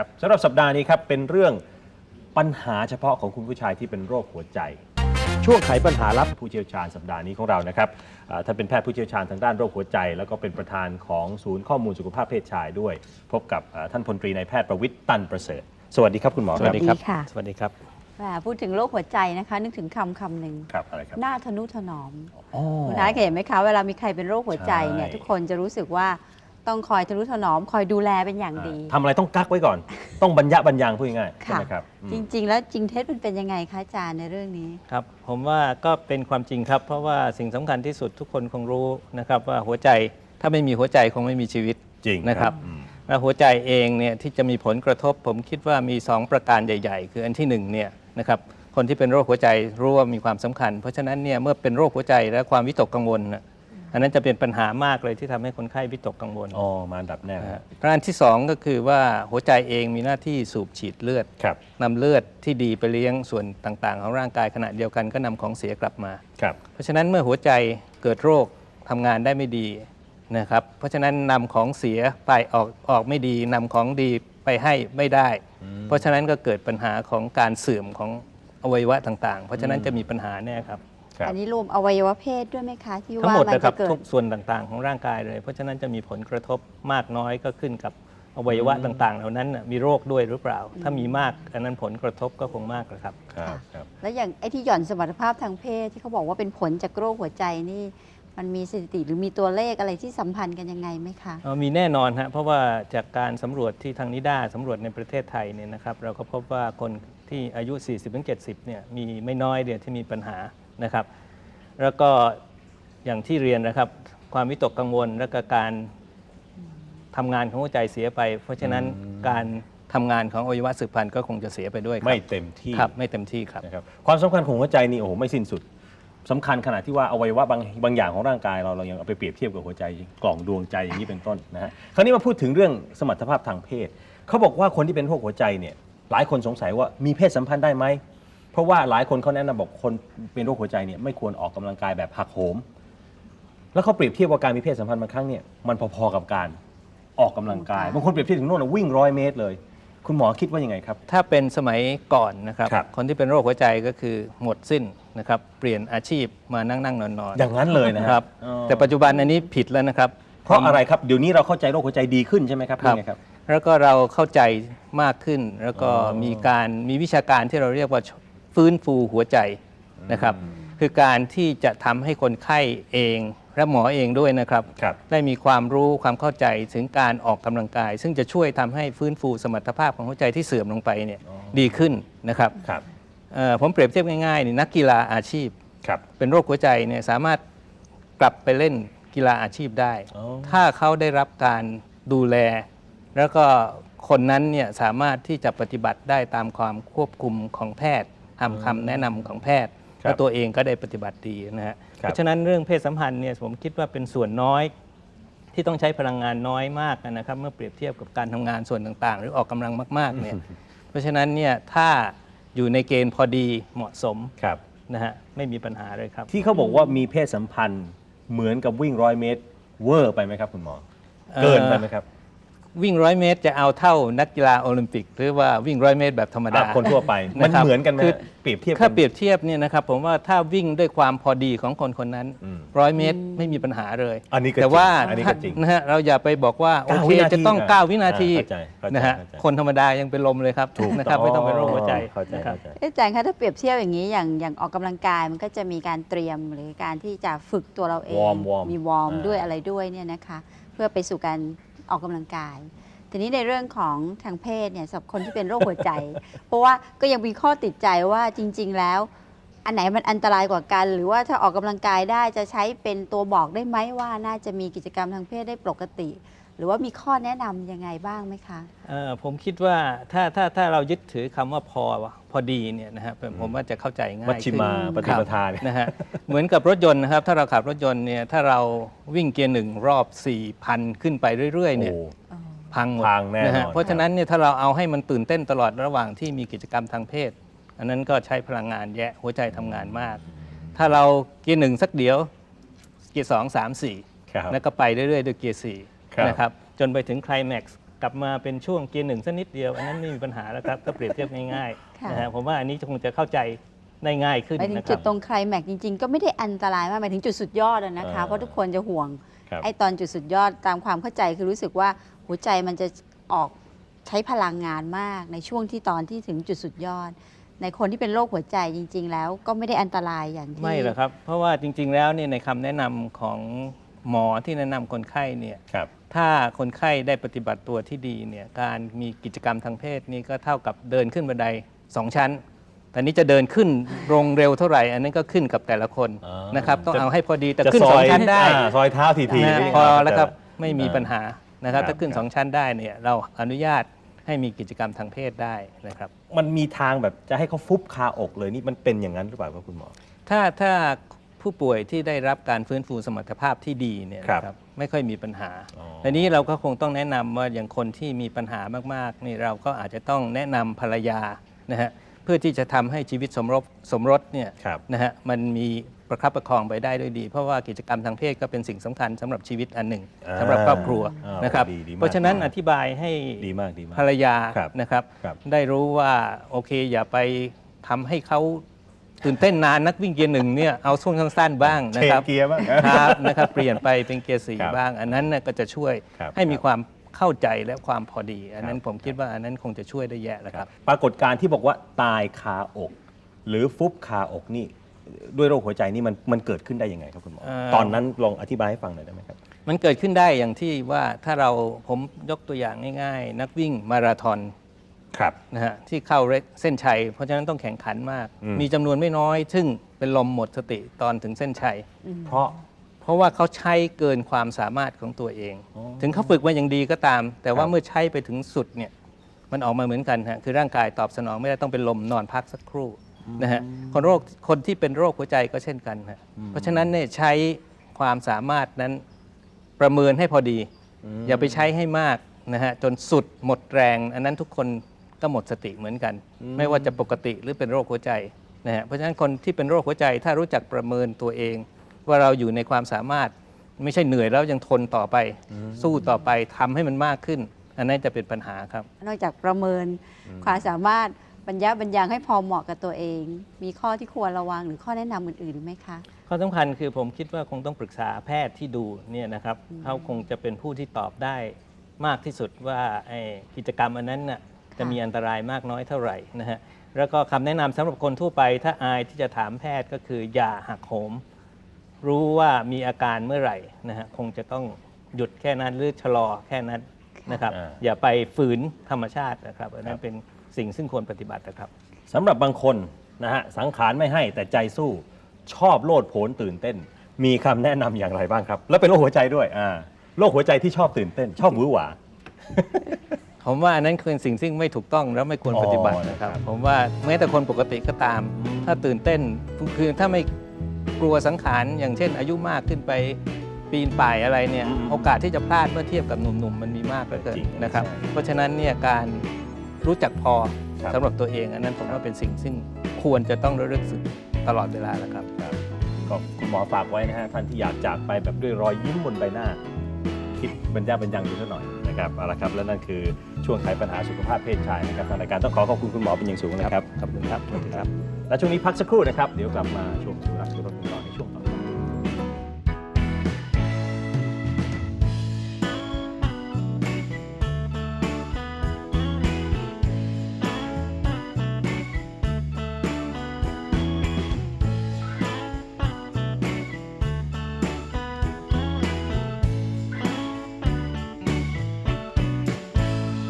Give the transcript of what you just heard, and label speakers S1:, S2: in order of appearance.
S1: ครับสำหรับสัปดาห์นี้ครับเป็นเรื่องปัญหาเฉพาะของคุณผู้ชายที่เป็นโรคหัวใจ ช่วงไขปัญหารับผู้เชี่ยวชาญสัปดาห์นี้ของเรานะครับอ่าท่านเป็นแพทย์ผู้เชี่ยวชาญทางด้านโรคหัวใจ แล้วก็เป็นประธานของศูนย์ข้อมูลสุขภาพเพศชายด้วย พบกับอ่าท่านพลตรีนายแพทย์ประวิทย์ตันประเสริฐ สวัสดีครับคุณหมอ
S2: ส
S1: ค
S2: วั
S1: รั
S2: ส
S1: บ
S2: ดีครับ
S3: สวัสดีค่ะ
S2: สวัสดีครับ
S3: แหมพูดถึงโรคหัวใจนะคะ นึกถึงคำคำหนึ่ง
S1: ครับอะไรครับ
S3: หน้าทนุถนอม
S1: อ๋อ
S3: คุณอาเห็นไหมคะ เวลามีใครเป็นโรคหัวใจเนี่ย
S1: ใช่
S3: ทุกคนจะรู้สึกว่า ต้องคอยทนุถนอมคอยดูแลเป็นอย่างดี
S1: อ่าทำอะไรต้องกักไว้ก่อน ต้องบรรยะบรรยังพูดง่ายๆใช่
S3: ค่ะ
S1: ไหมครับอืม
S3: จริง ๆ แล้วจริงเท็จมันเป็นยังไงคะอาจารย์ในเรื่องนี้
S2: ครับ ผมว่าก็เป็นความจริงครับ เพราะว่าสิ่งสำคัญที่สุดทุกคนคงรู้นะครับว่าหัวใจถ้าไม่มีหัวใจคงไม่มีชีวิต
S1: จริง
S2: นะครับ
S1: อืม
S2: และหัวใจเองเนี่ยที่จะมีผลกระทบ ผมคิดว่ามี 2 ประการใหญ่ ๆ คืออันที่1เนี่ยนะครับคนที่เป็นโรคหัวใจรู้ว่ามีความสำคัญ เพราะฉะนั้นเนี่ยเมื่อเป็นโรคหัวใจและความวิตกกังวลน่ะ อันนั้นจะเป็นปัญหามากเลยที่ทำให้คนไข้วิตกกังวล
S1: อ๋อมาอันดับแน่
S2: นะฮะประการที่ 2 ก็คือว่าหัวใจเองมีหน้าที่สูบฉีดเลือด
S1: ครับ
S2: นำเลือดที่ดีไปเลี้ยงส่วนต่างๆ ของร่างกายขณะเดียวกันก็นำของเสียกลับมา
S1: ครับ
S2: เพราะฉะนั้นเมื่อหัวใจเกิดโรคทำงานได้ไม่ดีนะครับเพราะฉะนั้นนำของเสียไปออกออกไม่ดีนำของดีไปให้ไม่ได้ เพราะฉะนั้นก็เกิดปัญหาของการเสื่อมของอวัยวะต่างๆ เพราะฉะนั้นจะมีปัญหาแน่ครับ
S1: ครับ
S3: อันนี้รวมอวัยวะเพศด้วยไหมคะที่
S2: ทั้ง
S3: ว่า
S2: หมด
S3: มัน
S2: นะครั
S3: จะ
S2: บ
S3: เกิ
S2: ทุ
S3: ด
S2: กส่วนต่างๆ ของร่างกายเลย เพราะฉะนั้นจะมีผลกระทบมากน้อยก็ขึ้นกับอวัยวะต่างๆ เหล่านั้นน่ะมีโรคด้วยหรือเปล่า ถ้ามีมากอันนั้นผลกระทบก็คงมากนะครับ
S1: ครับครับ
S3: แล้วอย่างไอ้ที่หย่อนสมรรถภาพทางเพศที่เขาบอกว่าเป็นผลจากโรคหัวใจนี่ มันมีสถิติหรือมีตัวเลขอะไรที่สัมพันธ์กันยังไงไหมคะ
S2: เอ่อมีแน่นอนฮะเพราะว่าจากการสำรวจที่ทางนิด้าสำรวจในประเทศไทยเนี่ยนะครับ เราก็พบว่าคนที่อายุ 40-70 เนี่ยมีไม่น้อยเดียวที่มีปัญหา นะครับ แล้วก็อย่างที่เรียนนะครับ ความวิตกกังวลและก็การทำงานของหัวใจเสียไป เพราะฉะนั้นการทำงานของอวัยวะสืบพันธุ์ก็คงจะเสียไปด้วยครับ
S1: ไม่เต็มที่
S2: ครับไม่เต็มที่ครับ
S1: นะครับความสำคัญของหัวใจนี่โอ้โหไม่สิ้นสุดสำคัญขนาดที่ว่าอวัยวะบางบางอย่างของร่างกายเราเรายังเอาไปเปรียบเทียบกับหัวใจกล่องดวงใจอย่างนี้เป็นต้นนะฮะคราวนี้มาพูดถึงเรื่องสมรรถภาพทางเพศเขาบอกว่าคนที่เป็นโรคหัวใจเนี่ยหลายคนสงสัยว่ามีเพศสัมพันธ์ได้ไหม เพราะว่าหลายคนเขาแนะนำบอกคนเป็นโรคหัวใจเนี่ยไม่ควรออกกำลังกายแบบหักโหม แล้วเขาเปรียบเทียบว่าการมีเพศสัมพันธ์บางครั้งเนี่ยมันพอๆกับการออกกำลังกายบางคนเปรียบเทียบถึงโน่นนะวิ่งร้อยเมตรเลย คุณหมอคิดว่ายังไงครับ
S2: ถ้าเป็นสมัยก่อนนะครับ
S1: ครับ
S2: คนที่เป็นโรคหัวใจก็คือหมดสิ้นนะครับ เปลี่ยนอาชีพมานั่งนั่งนอนนอน
S1: อย่างนั้นเลยนะฮะ
S2: ครับ
S1: อ๋อ
S2: แต่ปัจจุบันอันนี้ผิดแล้วนะครับ
S1: เพราะอะไรครับเดี๋ยวนี้เราเข้าใจโรคหัวใจดีขึ้นใช่ไหมครับ
S2: ครับ
S1: นี่ไงครับ
S2: แล้วก็เราเข้าใจมากขึ้น แล้วก็
S1: อ๋อ
S2: มีการมีวิชาการที่เราเรียกว่า ฟื้นฟูหัวใจนะครับ คือการที่จะทำให้คนไข้เองและหมอเองด้วยนะครับ
S1: ครับ
S2: ได้มีความรู้ความเข้าใจถึงการออกกำลังกาย ซึ่งจะช่วยทำให้ฟื้นฟูสมรรถภาพของหัวใจที่เสื่อมลงไปเนี่ย
S1: อ๋อ
S2: ดีขึ้นนะครับ
S1: ครับ
S2: เอ่อผมเปรียบเทียบง่ายๆนี่นักกีฬาอาชีพ
S1: ครับ
S2: เป็นโรคหัวใจเนี่ยสามารถกลับไปเล่นกีฬาอาชีพได้
S1: อ๋อ
S2: ถ้าเขาได้รับการดูแล แล้วก็คนนั้นเนี่ยสามารถที่จะปฏิบัติได้ตามความควบคุมของแพทย์ ทำคำแนะนำของแพทย์
S1: ครับ
S2: และตัวเองก็ได้ปฏิบัติดีนะฮะ
S1: ครับ
S2: เพราะฉะนั้นเรื่องเพศสัมพันธ์เนี่ยผมคิดว่าเป็นส่วนน้อยที่ต้องใช้พลังงานน้อยมากนะครับ เมื่อเปรียบเทียบกับการทำงานส่วนต่างๆ หรือออกกำลังมากๆเนี่ยเพราะฉะนั้นเนี่ยถ้าอยู่ในเกณฑ์พอดีเหมาะสม
S1: ครับ
S2: นะฮะไม่มีปัญหาเลยครับ
S1: ที่เขาบอกว่ามีเพศสัมพันธ์เหมือนกับวิ่งร้อยเมตร เวอร์ไปไหมครับคุณหมอ
S2: เอ่อ
S1: เกินไปไหมครับ
S2: วิ่งร้อยเมตร จะเอาเท่านักกีฬาโอลิมปิก หรือว่าวิ่งร้อยเมตรแบบธรรมดา
S1: อะคนทั่วไปมัน
S2: นะครับ
S1: เหมือนกันไหม
S2: คือ
S1: ฮะเปรียบเทียบกั
S2: ถ้าเปรียบเทียบเนี่ยนะครับผมว่าถ้าวิ่งด้วยความพอดีของคนคนนั้น
S1: อืม
S2: ร้อยเมตรไม่มีปัญหาเลย
S1: อันนี้ก็
S2: แต่ว่า
S1: จริงอันนี้ก็จริง
S2: นะฮะเราอย่าไปบอกว่าโอ
S1: เก้า
S2: เค
S1: วินาที
S2: จะต้อง
S1: อะ
S2: 9วินาที
S1: เข้าใจเข้าใจ
S2: นะฮะ
S1: เข้าใจ
S2: คนธรรมดายังเป็นลมเลยครับ
S1: ถูก
S2: นะครับไม่ต้องเป็นโรคหัวใจ
S1: เข้าใจ
S2: นะครับ
S1: เข้าใจ
S3: เอ๊ะอาจารย์คะถ้าเปรียบเทียบอย่างนี้อย่างอย่างออกกำลังกายมันก็จะมีการเตรียมหรือการที่จะฝึกตัวเราเอง
S1: วอร์มวอร์ม
S3: มีวอร์ม
S1: อ่า
S3: ด้วยอะไรด้วยเนี่ยนะคะ เพื่อไปสู่การ ออกกำลังกาย ทีนี้ในเรื่องของทางเพศเนี่ยสำหรับคนที่เป็นโรคหัวใจ เพราะว่าก็ยังมีข้อติดใจว่าจริง ๆ แล้ว อันไหนมันอันตรายกว่ากัน หรือว่าถ้าออกกำลังกายได้จะใช้เป็นตัวบอกได้ไหมว่าน่าจะมีกิจกรรมทางเพศได้ปกติ หรือว่ามีข้อแนะนำยังไงบ้างไหมคะ
S2: เอ่อผมคิดว่าถ้าถ้าถ้าเรายึดถือคำว่าพอพอดีเนี่ยนะฮะผมว่าจะเข้าใจง่าย
S1: มัชชิ
S2: ขึ้น
S1: มาปฏิปทา
S2: ครับ
S1: เนี่ย
S2: นะฮะเหมือนกับรถยนต์นะครับ ถ้าเราขับรถยนต์เนี่ยถ้าเราวิ่งเกียร์หนึ่งรอบ 4,000 ขึ้นไปเรื่อย ๆ เนี่ย
S1: โอ้
S2: พังหมด
S1: พังแน่นอน
S2: ฮะเพราะฉะนั้นเนี่ยถ้าเราเอาให้มันตื่นเต้นตลอดระหว่างที่มีกิจกรรมทางเพศ อันนั้นก็ใช้พลังงานแยะหัวใจทำงานมาก ถ้าเราเกียร์หนึ่งสักเดียว เกียร์สองสามสี่
S1: ครับ
S2: แล้วก็ไปเรื่อยๆด้วยเกียร์สี่
S1: ครับ
S2: นะครับจนไปถึงไคลแม็กซ์กลับมาเป็นช่วงเกียร์หนึ่งสักนิดเดียว อันนั้นไม่มีปัญหาแล้วครับถ้าเปรียบเทียบง่าย
S3: ค่ะ
S2: ๆนะฮะผมว่าอันนี้คงจะเข้าใจได้ง่ายขึ้น
S3: ไปถึง
S2: นะค
S3: จุ
S2: รั
S3: ด
S2: บ
S3: ตรงไคลแม็กซ์จริง ๆ ก็ไม่ได้อันตรายมากหมายถึงจุดสุดยอดอะนะคะ
S1: อ่า
S3: เพราะทุกคนจะห่วง
S1: ครับ
S3: ไอ้ตอนจุดสุดยอดตามความเข้าใจคือรู้สึกว่าหัวใจมันจะออกใช้พลังงานมาก ในช่วงที่ตอนที่ถึงจุดสุดยอด ในคนที่เป็นโรคหัวใจจริง ๆ แล้วก็ไม่ได้อันตรายอย่างที่
S2: ไม่หรอกครับ เพราะว่าจริง ๆ แล้วเนี่ยในคำแนะนำของ หมอที่แนะนำคนไข้เนี่ย
S1: ครับ
S2: ถ้าคนไข้ได้ปฏิบัติตัวที่ดีเนี่ยการมีกิจกรรมทางเพศนี่ก็เท่ากับเดินขึ้นบันไดสองชั้นแต่นี้จะเดินขึ้นลงเร็วเท่าไหร่ อันนั้นก็ขึ้นกับแต่ละคน
S1: อ่าน
S2: นะครับต้อง
S1: จะ
S2: เอาให้พอดีแต่
S1: จะ
S2: ขึ้น
S1: ซ
S2: ส
S1: อ
S2: อง
S1: ย
S2: ชั้นได้
S1: อ่าซอยเท้าทีที
S2: นะ
S1: ไม่ได้
S2: พอ
S1: เข้าใจ
S2: แล้วครับไม่มี
S1: อ่า
S2: ปัญหานะครับ
S1: ครับ
S2: ถ้าขึ้น
S1: ครับ
S2: สองชั้นได้เนี่ยเราอนุญาตให้มีกิจกรรมทางเพศได้นะครับ
S1: มันมีทางแบบจะให้เขาฟุบคาอกเลยนี่มันเป็นอย่างนั้นหรือเปล่าครับคุณหมอ
S2: ถ้าถ้า ผู้ป่วยที่ได้รับการฟื้นฟูสมรรถภาพที่ดีเนี่ย
S1: ครับ
S2: นะครับไม่ค่อยมีปัญหา
S1: อ๋อ
S2: ทีนี้เราก็คงต้องแนะนำว่าอย่างคนที่มีปัญหามากๆนี่เราก็อาจจะต้องแนะนำภรรยานะฮะเพื่อที่จะทำให้ชีวิตสมรสสมรสเนี่ย
S1: ครับ
S2: นะฮะมันมีประคับประคองไปได้ด้วยดี เพราะว่ากิจกรรมทางเพศก็เป็นสิ่งสำคัญสำหรับชีวิตอันหนึ่ง
S1: อ่า
S2: สำหรับครอบครัว
S1: อ่าน
S2: นะครับ
S1: ดีดีมาก
S2: เพราะฉะนั้นอธิบายให้
S1: ดีมากดีมาก
S2: ภรรยา
S1: ครับ
S2: นะครับ
S1: ครับ
S2: ได้รู้ว่าโอเคอย่าไปทำให้เขา ตื่นเต้นนานนักวิ่งเกียร์หนึ่งเนี่ยเอาช่วงสั้นๆบ้างนะ
S1: เช
S2: คนรับ
S1: เกียร์บ้าง
S2: ครับนะครับเปลี่ยนไปเป็นเกียร์สี่
S1: ครับ
S2: บ้าง อันนั้นน่ะก็จะช่วย
S1: ครับ
S2: ให้มีความเข้าใจและความพอดี อันนั้
S1: คนรับ
S2: ผมคิดว่าอันนั้นคงจะช่วยได้แยะแล้วครับ
S1: ปรากฏการณ์ที่บอกว่าตายคาอก หรือฟุบคาอกนี่ ด้วยโรคหัวใจนี่มันมันเกิดขึ้นได้ยังไงครับคุณหมอ
S2: เอ่อ
S1: ตอนนั้นลองอธิบายให้ฟังหน่อยได้ไหมครับ
S2: มันเกิดขึ้นได้อย่างที่ว่าถ้าเราผมยกตัวอย่างง่าย ๆ นักวิ่งมาราธอน
S1: ครับ
S2: นะฮะที่เข้าเส้นชัย เพราะฉะนั้นต้องแข่งขันมาก
S1: อืม
S2: มีจำนวนไม่น้อย ซึ่งเป็นลมหมดสติตอนถึงเส้นชัย
S1: เพราะ
S2: เพราะว่าเขาใช้เกินความสามารถของตัวเอง
S1: อ๋อ
S2: ถึงเขาฝึกมาอย่างดีก็ตาม แต่ว่า
S1: ครับ
S2: เมื่อใช้ไปถึงสุดเนี่ยมันออกมาเหมือนกันฮะคือร่างกายตอบสนองไม่ได้ต้องเป็นลมนอนพักสักครู่นะฮะคนโรคคนที่เป็นโรคหัวใจก็เช่นกันฮะเพราะฉะนั้นเนี่ยใช้ความสามารถนั้นประเมินให้พอดี อย่าไปใช้ให้มากนะฮะจนสุดหมดแรง อันนั้นทุกคน ก็หมดสติเหมือนกัน ไม่ว่าจะปกติหรือเป็นโรคหัวใจนะฮะเพราะฉะนั้นคนที่เป็นโรคหัวใจถ้ารู้จักประเมินตัวเอง ว่าเราอยู่ในความสามารถไม่ใช่เหนื่อยแล้วยังทนต่อไป สู้ต่อไปทำให้มันมากขึ้น อันนั้นจะเป็นปัญหาครับ
S3: นอกจากประเมินความสามารถบรรยะบรรยังให้พอเหมาะกับตัวเอง มีข้อที่ควรระวังหรือข้อแนะนำอื่นๆไหมคะ
S2: ข้อสำคัญคือผมคิดว่าคงต้องปรึกษาแพทย์ที่ดูเนี่ยนะครับเขาคงจะเป็นผู้ที่ตอบได้มากที่สุดว่าไอ้กิจกรรมอันนั้นน่ะ จะมีอันตรายมากน้อยเท่าไหร่นะฮะแล้วก็คำแนะนำสำหรับคนทั่วไป ถ้าอายที่จะถามแพทย์ก็คืออย่าหักโหม รู้ว่ามีอาการเมื่อไหร่นะฮะคงจะต้องหยุดแค่นั้นหรือชะลอแค่นั้นนะครับ
S1: อ่า
S2: อย่าไปฝืนธรรมชาตินะครับอันนั้
S1: ครั
S2: น
S1: บ
S2: เป็นสิ่งซึ่งควรปฏิบัตินะครับ
S1: สำหรับบางคนนะฮะสังขารไม่ให้แต่ใจสู้ชอบโลดโผนตื่นเต้น มีคำแนะนำอย่างไรบ้างครับ แล้วเป็นโรคหัวใจด้วยอ่าโรคหัวใจที่ชอบตื่นเต้น ชอบหวือหวา
S2: ผมว่าอันนั้นคือสิ่งซึ่งไม่ถูกต้องแล้วไม่ควร
S1: อ๋อ
S2: ปฏิบัตินะครับ
S1: นะครับ
S2: ผมว่าแม้แต่คนปกติก็ตาม ถ้าตื่นเต้นคือถ้าไม่กลัวสังขารอย่างเช่น อายุมากขึ้นไปปีนป่ายอะไรเนี่ยโอกาสที่จะพลาดเมื่อเทียบกับหนุ่มๆมันมีมากเหลือเกิน
S1: จริง
S2: นะครับ
S1: ใช่
S2: เพราะฉะนั้นเนี่ยการรู้จักพอ
S1: ครับ
S2: สำหรับตัวเอง อันนั้นผมว่าเป็นสิ่งซึ่งควรจะต้องระลึกสึกตลอดเวลาแล้วครับ
S1: ครับก็คุณหมอฝากไว้นะฮะท่านที่อยากจากไปแบบด้วยรอยยิ้มบนใบหน้า คิดบรรยาบรรยังดูสักหน่อย นะครับเอาละครับและนั่นคือช่วงไขปัญหาสุขภาพเพศชายนะครับทางรายการต้องขอขอบคุณคุณหมอเป็นอย่างสูงนะครับ
S2: ขอบคุณครับสวัสดีครับ
S1: และช่วงนี้พักสักครู่นะครับเดี๋ยวกลับมาช่วงสุรักสุรคุณต่อ